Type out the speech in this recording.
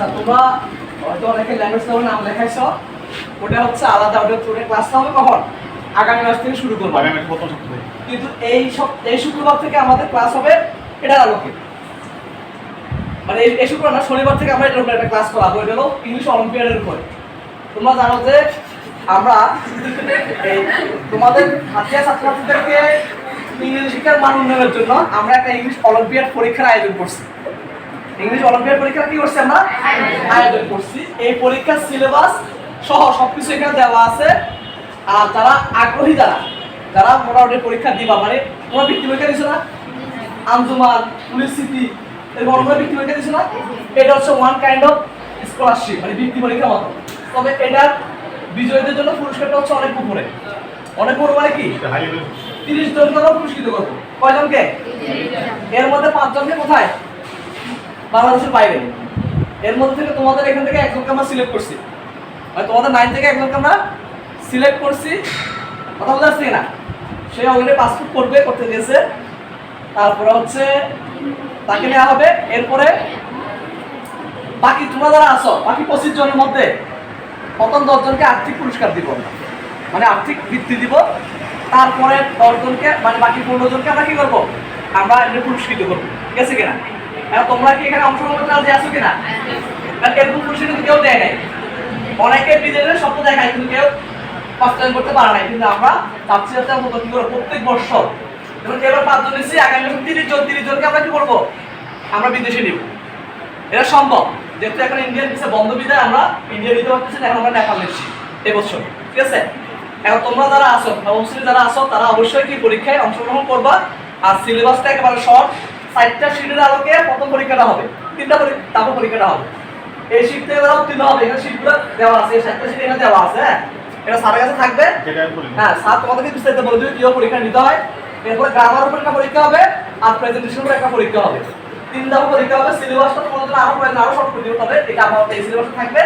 আচ্ছা তোমরা হয়তো অনেকে ল্যাঙ্গুয়েজ লেভেল নাম লেখাইছো। ওটা হচ্ছে আলাদা ওটা তোদের ক্লাসটা হবে কখন? আগামী মাস থেকে শুরু করব। আগামী প্রথম সপ্তাহে। কিন্তু এই সব এই শুক্রবার থেকে আমাদের ক্লাস হবে এটার আলোকে। মানে এই- এই শুক্রবার না শনিবার থেকে আমরা এটার উপরে একটা ক্লাস করাবো এটা হলো ইংলিশ অলিম্পিয়াডের উপরে। তোমরা জানো যে আমরা এই তোমাদের হাতিয়া ছাত্রছাত্রীদেরকে ইংরেজি শিক্ষার মান উন্নয়নের জন্য আমরা একটা ইংলিশ অলিম্পিয়াড পরীক্ষার আয়োজন করছি। ইংলিশ অলিম্পিয়াড পরীক্ষা কি করছি আমরা? আয়োজন করছি। এই পরীক্ষার সিলেবাস সহ সবকিছু এখানে দেওয়া আছে। আর যারা আগ্রহী যারা যারা মোটামুটি পরীক্ষা দিবা মানে তোমরা বৃত্তি পরীক্ষা দিছো না? আঞ্জুমান পুলিশ সিটি এরকম অনেক বৃত্তি পরীক্ষা দিছো না? এটা হচ্ছে ওয়ান কাইন্ড অফ স্কলারশিপ মানে বৃত্তি পরীক্ষার মতো। তবে এটার বিজয়ীদের জন্য পুরস্কারটা হচ্ছে অনেক উপরে। অনেক উপরে মানে কি? তিরিশ জন পুরস্কৃত করব। কয়জনকে? এর মধ্যে পাঁচজনকে কোথায়? বাংলাদেশের বাইরে। এর মধ্যে থেকে তোমাদের এখান থেকে একজনকে আমরা সিলেক্ট করছি। মানে তোমাদের নাইন থেকে একজনকে আমরা সিলেক্ট করছি। কথা বলতে আসছি না সে অলরেডি পাসপোর্ট করবে, করতে দিয়েছে। তারপরে হচ্ছে তাকে নেওয়া হবে। এরপরে বাকি তোমরা যারা আসো বাকি পঁচিশ জনের মধ্যে প্রথম দশজনকে আর্থিক পুরস্কার দিব মানে আর্থিক বৃত্তি দিব। তারপরে দশজনকে মানে বাকি পনেরো জনকে আমরা কি করব? আমরা পুরস্কৃত করব। ঠিক আছে কিনা? তোমরা কি এখানে অংশগ্রহণ করতে রাজি আছো কিনা? কারণ এরকম পুরস্কার কিন্তু কেউ দেয় নাই। অনেকে নিজেদের স্বপ্ন দেখায়, কিন্তু কেউ বাস্তবায়ন করতে পারে নাই। কিন্তু আমরা চাচ্ছি যাতে আমরা কি করব প্রত্যেক বছর এবং এবার পাঁচজন এসেছি আগামী বছর তিরিশ জন, তিরিশ জনকে আমরা কি করব? আমরা বিদেশে নিব। এটা সম্ভব। যেহেতু এখন ইন্ডিয়ান ভিসা বন্ধ বিদায় আমরা ইন্ডিয়া নিতে পারতেছি এখন আমরা নেপাল নিচ্ছি এবছর, ঠিক আছে? এখন তোমরা যারা আসো অবশ্যই যারা আসো তারা অবশ্যই কি পরীক্ষায় অংশগ্রহণ করবা। আর সিলেবাসটা একেবারে শর্ট চারটা শিটের আলোকে প্রথম পরীক্ষাটা হবে তিনটা পরীক্ষা তারপর পরীক্ষাটা হবে। এই থেকে যারা উত্তীর্ণ হবে এখানে শিটগুলো দেওয়া আছে এই চারটা শিট এখানে দেওয়া আছে হ্যাঁ? এটা স্যারের কাছে থাকবে। হ্যাঁ স্যার তোমাদেরকে বিস্তারিত বলে দেবে কীভাবে পরীক্ষা নিতে হয়। এরপরে গ্রামার উপর একটা পরীক্ষা হবে আর প্রেজেন্টেশন উপর একটা পরীক্ষা হবে। তিন ধাপ পরীক্ষা হবে সিলেবাসটা তোমাদের আরও আরও শর্ট করে দিতে হবে এটা আমার এই সিলেবাসটা থাকবে।